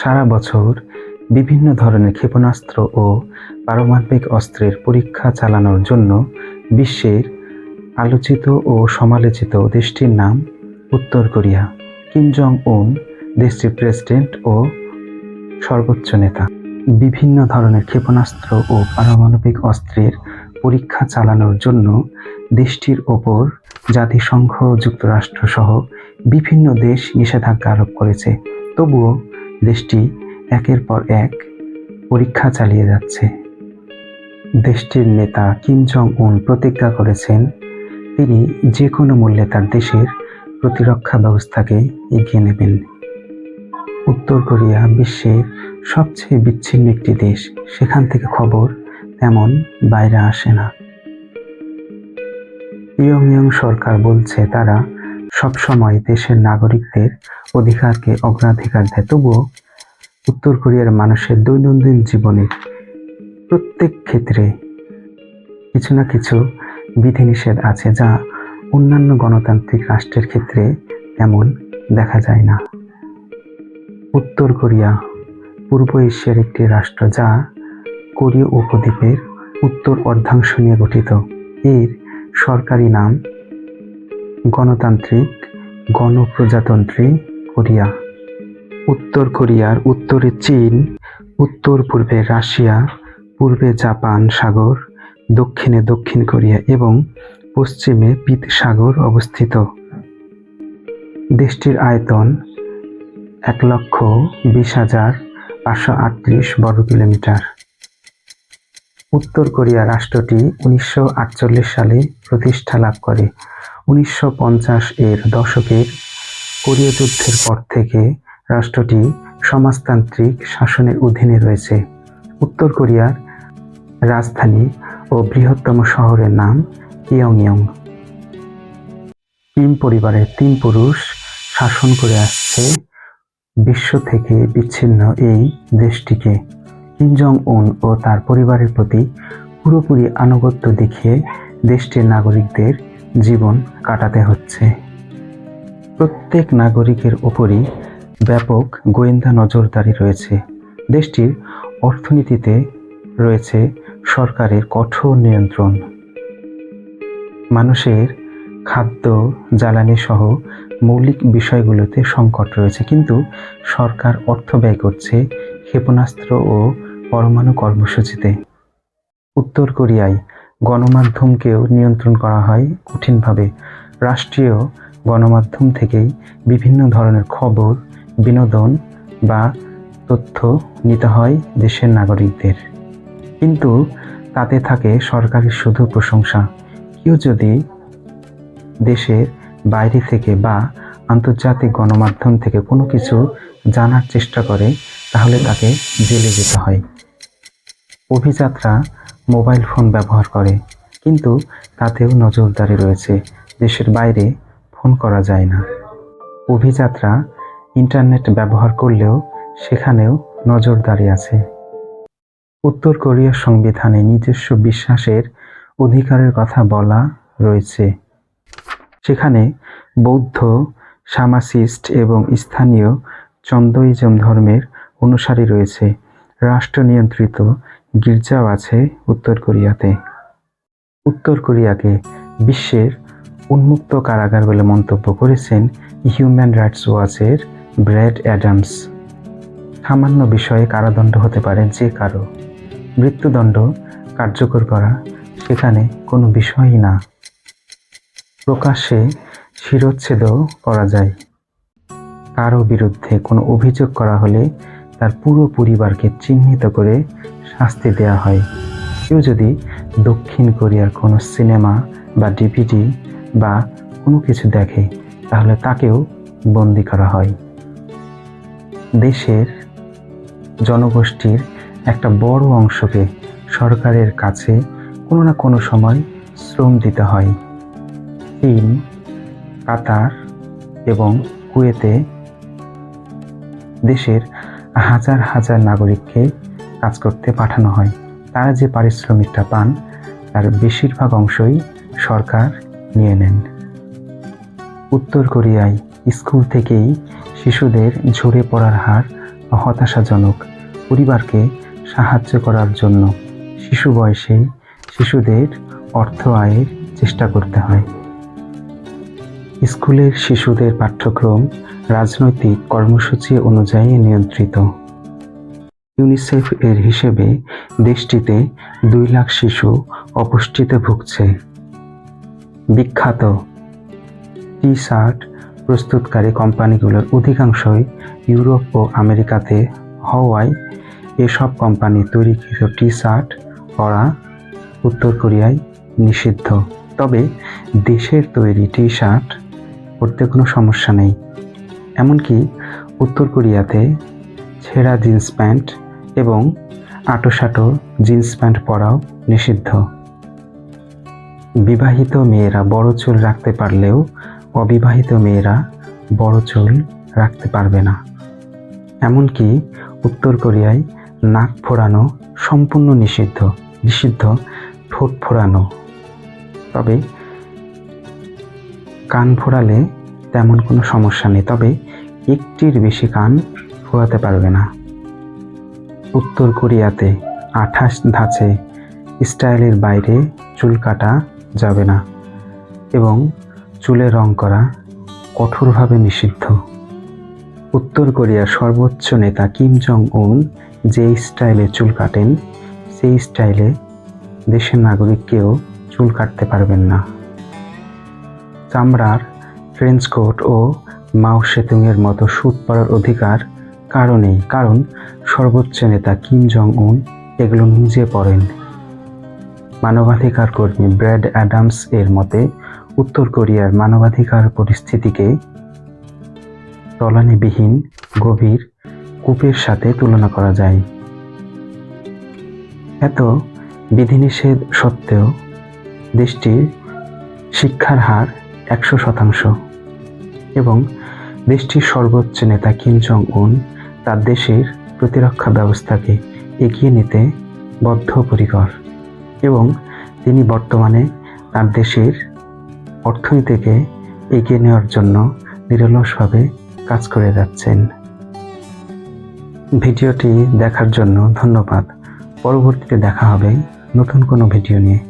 সারা বছর বিভিন্ন ধরনের ক্ষেপণাস্ত্র ও পারমাণবিক অস্ত্রের পরীক্ষা চালানোর জন্য বিশ্বের আলোচিত ও সমালোচিত দেশটির নাম উত্তর কোরিয়া। কিম জং উন দেশটির প্রেসিডেন্ট ও সর্বোচ্চ নেতা। বিভিন্ন ধরনের ক্ষেপণাস্ত্র ও পারমাণবিক অস্ত্রের পরীক্ষা চালানোর জন্য দেশটির ওপর জাতিসংঘ, যুক্তরাষ্ট্র সহ বিভিন্ন দেশ নিষেধাজ্ঞা আরোপ করেছে। তবুও দেশটি একের পর এক পরীক্ষা চালিয়ে যাচ্ছে। দেশটির নেতা কিম জং উন প্রতিজ্ঞা করেছেন, তিনি যে কোনো মূল্যে তার দেশের প্রতিরক্ষা ব্যবস্থাকে এগিয়ে নেবেন। উত্তর কোরিয়া বিশ্বের সবচেয়ে বিচ্ছিন্ন একটি দেশ, সেখান থেকে খবর তেমন বাইরে আসে না। পিয়ংইয়ং সরকার বলছে, তারা সবসময় দেশের নাগরিকদের অধিকারকে অগ্রাধিকার দেয়। তবুও উত্তর কোরিয়ার মানুষের দৈনন্দিন জীবনের প্রত্যেক ক্ষেত্রে কিছু না কিছু বিধিনিষেধ আছে যা অন্যান্য গণতান্ত্রিক রাষ্ট্রের ক্ষেত্রে তেমন দেখা যায় না। উত্তর কোরিয়া পূর্ব এশিয়ার একটি রাষ্ট্র যা কোরীয় উপদ্বীপের উত্তর অর্ধাংশ নিয়ে গঠিত। এর সরকারি নাম গণতান্ত্রিক, গণপ্রজাতন্ত্রী কোরিয়া। উত্তর কোরিয়ার উত্তরে চীন, উত্তর পূর্বে রাশিয়া, পূর্বে জাপান সাগর, দক্ষিণে দক্ষিণ কোরিয়া এবং পশ্চিমে পিত সাগর অবস্থিত। দেশটির আয়তন এক লক্ষ বিশ হাজার পাঁচশো আটত্রিশ বর্গ কিলোমিটার উত্তর কোরিয়া রাষ্ট্রটি উনিশশো আটচল্লিশ সালে প্রতিষ্ঠা লাভ করে। উনিশশো পঞ্চাশ এর দশকের কোরীয় যুদ্ধের পর থেকে রাষ্ট্রটি সমাজতান্ত্রিক শাসনের অধীনে রয়েছে। উত্তর কোরিয়ার রাজধানী ও বৃহত্তম শহরের নাম পিয়ংইয়ং কিম পরিবারের তিন পুরুষ শাসন করে আসছে বিশ্ব থেকে বিচ্ছিন্ন এই দেশটিকে। কিম জং উন ও তার পরিবারের প্রতি পুরোপুরি আনুগত্য দেখিয়ে দেশটির নাগরিকদের জীবন কাটাতে হচ্ছে। প্রত্যেক নাগরিকের ওপরই ব্যাপক গোয়েন্দা নজরদারি রয়েছে। দেশটির অর্থনীতিতে রয়েছে সরকারের কঠোর নিয়ন্ত্রণ। মানুষের খাদ্য, জ্বালানি সহ মৌলিক বিষয়গুলোতে সংকট রয়েছে। কিন্তু সরকার অর্থ ব্যয় করছে, ক্ষেপণাস্ত্র ও পরমাণু কর্মসূচিতে। উত্তর কোরিয়ায় গণমাধ্যমকেও নিয়ন্ত্রণ করা হয় কঠিনভাবে। রাষ্ট্রীয় গণমাধ্যম থেকেই বিভিন্ন ধরনের খবর, বিনোদন বা তথ্য নিতে হয় দেশের নাগরিকদের। কিন্তু তাতে থাকে সরকারের শুধু প্রশংসা। কেউ যদি দেশের বাইরে থেকে বা আন্তর্জাতিক গণমাধ্যম থেকে কোনো কিছু জানার চেষ্টা করে, তাহলে তাকে জেলে যেতে হয়। অভিযাত্রা মোবাইল ফোন ব্যবহার করে, কিন্তু তাতেও নজরদারি রয়েছে। দেশের বাইরে ফোন করা যায় না। অভিযাত্রা ইন্টারনেট ব্যবহার করলেও সেখানেও নজরদারি আছে। উত্তর কোরিয়ার সংবিধানে নিজস্ব বিশ্বাসের অধিকারের কথা বলা রয়েছে। সেখানে বৌদ্ধ, সামাসিস্ট এবং স্থানীয় চন্দইজম ধর্মের অনুসারী রয়েছে। রাষ্ট্র নিয়ন্ত্রিত গির্জাও আছে উত্তর কোরিয়াতে। উত্তর কোরিয়াকে বিশ্বের উন্মুক্ত কারাগার বলে মন্তব্য করেছেন হিউম্যান রাইটস ওয়াচের ব্র্যাড অ্যাডামস। সামান্য বিষয়ে কারাদণ্ড হতে পারে যে কারও। মৃত্যুদণ্ড কার্যকর করা সেখানে কোনো বিষয়ই না। প্রকাশ্যে শিরোচ্ছেদও করা যায়। কারও বিরুদ্ধে কোনো অভিযোগ করা হলে তার পুরো পরিবারকে চিহ্নিত করে শাস্তি দেওয়া হয়। কেউ যদি দক্ষিণ কোরিয়ার কোনো সিনেমা বা ডিভিডি বা কোনো কিছু দেখে, তাহলে তাকেও বন্দি করা হয়। দেশের জনগোষ্ঠীর একটা বড় অংশকে সরকারের কাছে কোনো না কোনো সময় শ্রম দিতে হয়। চীন, কাতার এবং কুয়েতে দেশের হাজার হাজার নাগরিককে কাজ করতে পাঠানো হয়। তারা যে পারিশ্রমিকটা পান, তার বেশিরভাগ অংশই সরকার নিয়ে নেন। উত্তর কোরিয়ায় স্কুল থেকেই শিশুদের ঝরে পড়ার হার হতাশাজনক। পরিবারকে সাহায্য করার জন্য শিশু বয়সে শিশুদের অর্থ আয়ের চেষ্টা করতে হয়। স্কুলের শিশুদের পাঠ্যক্রম রাজনৈতিক কর্মসূচি অনুযায়ী নিয়ন্ত্রিত। ইউনিসেফ এর হিসেবে দেশটিতে দুই লাখ শিশু অপুষ্টিতে ভুগছে। বিখ্যাত টি শার্ট প্রস্তুতকারী কোম্পানিগুলোর অধিকাংশই ইউরোপ ও আমেরিকাতে হওয়ায় এসব কোম্পানি তৈরিকৃত টি শার্ট পরা উত্তর কোরিয়ায় নিষিদ্ধ। তবে দেশের তৈরি টি শার্ট পরতে কোনো সমস্যা নেই। এমনকি উত্তর কোরিয়াতে ছেঁড়া জিন্স প্যান্ট এবং আটোসাটো জিন্স প্যান্ট পরাও নিষিদ্ধ। বিবাহিত মেয়েরা বড় চুল রাখতে পারলেও অবিবাহিত মেয়েরা বড় চুল রাখতে পারবে না। এমনকি উত্তর কোরিয়ায় নাক ফোড়ানো সম্পূর্ণ নিষিদ্ধ নিষিদ্ধ ঠোঁট ফোড়ানো। তবে কান ফোড়ালে তেমন কোনো সমস্যা নেই, তবে একটির বেশি কান ফোড়াতে পারবে না। উত্তর কোরিয়াতে আঠাশ ধাঁচে স্টাইলের বাইরে চুল কাটা যাবে না এবং চুলে রং করা কঠোরভাবে নিষিদ্ধ। উত্তর কোরিয়ার সর্বোচ্চ নেতা কিম জং উন যে স্টাইলে চুল কাটেন, সেই স্টাইলে দেশের নাগরিককেও চুল কাটতে পারবেন না। চামড়ার ফ্রেঞ্চ কোট ও মাও সেতুংয়ের মতো স্যুট পরার অধিকার কারণেই, কারণ সর্বোচ্চ নেতা কিম জং উন এগুলো নিজে পড়েন। মানবাধিকার কর্মী ব্র্যাড অ্যাডামস এর মতে, উত্তর কোরিয়ার মানবাধিকার পরিস্থিতিকে তলানিবিহীন, গভীর কূপের সাথে তুলনা করা যায়। এত বিধিনিষেধ সত্ত্বেও দেশটির শিক্ষার হার একশো শতাংশ। এবং দেশটির সর্বোচ্চ নেতা কিম জং উন তার দেশের প্রতিরক্ষা ব্যবস্থাকে এগিয়ে নিতে বদ্ধপরিকর এবং তিনি বর্তমানে তার দেশের অর্থনীতিকে এগিয়ে নেওয়ার জন্য নিরলসভাবে কাজ করে যাচ্ছেন। ভিডিওটি দেখার জন্য ধন্যবাদ। পরবর্তীতে দেখা হবে নতুন কোনো ভিডিও নিয়ে।